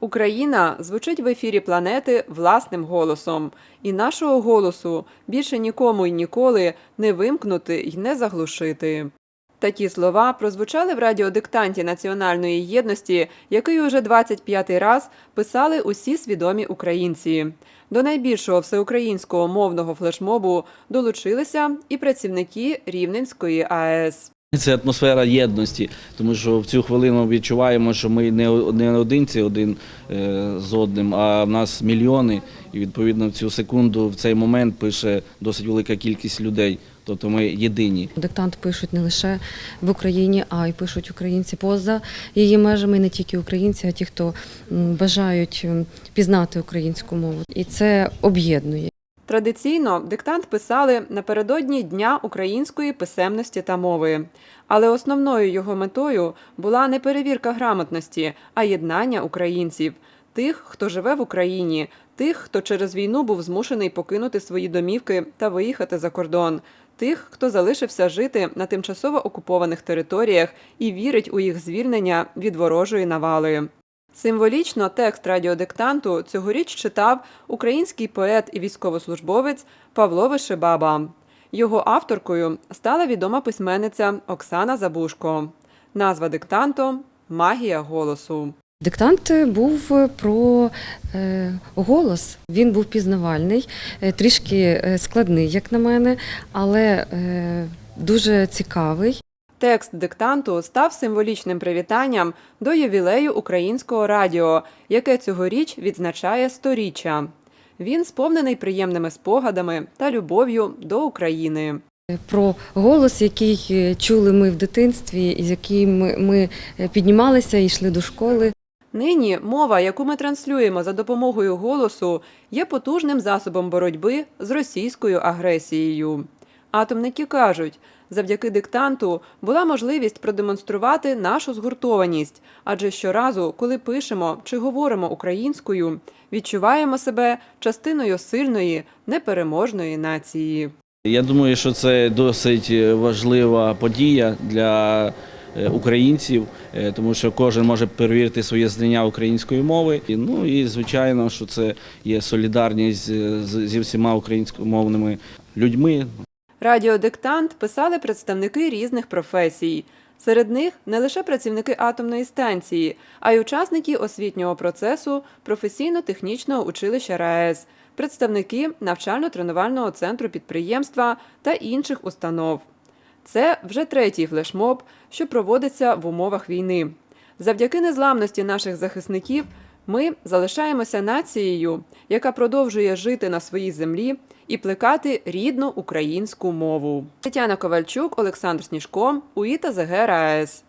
Україна звучить в ефірі планети власним голосом, і нашого голосу більше нікому й ніколи не вимкнути й не заглушити. Такі слова прозвучали в радіодиктанті національної єдності, який уже 25-й раз писали усі свідомі українці. До найбільшого всеукраїнського мовного флешмобу долучилися і працівники Рівненської АЕС. Це атмосфера єдності, тому що в цю хвилину відчуваємо, що ми не, одинці один е, з одним, а в нас мільйони. І відповідно в цю секунду, в цей момент пише досить велика кількість людей. Тобто ми єдині. Диктант пишуть не лише в Україні, а й пишуть українці поза її межами, не тільки українці, а ті, хто бажають пізнати українську мову. І це об'єднує. Традиційно диктант писали напередодні Дня української писемності та мови. Але основною його метою була не перевірка грамотності, а єднання українців, тих, хто живе в Україні, тих, хто через війну був змушений покинути свої домівки та виїхати за кордон, тих, хто залишився жити на тимчасово окупованих територіях і вірить у їх звільнення від ворожої навали. Символічно текст радіодиктанту цьогоріч читав український поет і військовослужбовець Павло Вишибаба. Його авторкою стала відома письменниця Оксана Забушко. Назва диктанту Магія голосу. Диктант був про е, голос. Він був пізнавальний, е, трішки е, складний, як на мене, але е, дуже цікавий. Текст диктанту став символічним привітанням до ювілею українського радіо, яке цьогоріч відзначає сторіччя. Він сповнений приємними спогадами та любов'ю до України. Про голос, який е, чули ми в дитинстві, з яким ми, е, піднімалися і йшли до школи. Нині мова, яку ми транслюємо за допомогою голосу, є потужним засобом боротьби з російською агресією. Атомники кажуть, завдяки диктанту була можливість продемонструвати нашу згуртованість, адже щоразу, коли пишемо чи говоримо українською, відчуваємо себе частиною сильної, непереможної нації. Я думаю, що це досить важлива подія для е, українців, е, тому що кожен може перевірити своє знання української мови. Ну і звичайно, що це є солідарність е, зі всіма українськомовними людьми, Радіодиктант писали представники різних професій. Серед них не лише працівники атомної станції, а й учасники освітнього процесу професійно-технічного училища РаЕС, представники навчально-тренувального центру підприємства та інших установ. Це вже третій флешмоб, що проводиться в умовах війни. Завдяки незламності наших захисників ми залишаємося нацією, яка продовжує жити на своїй землі і плекати рідну українську мову. Тетяна Ковальчук, Олександр Сніжко, УІТА ЗГ РаЕС.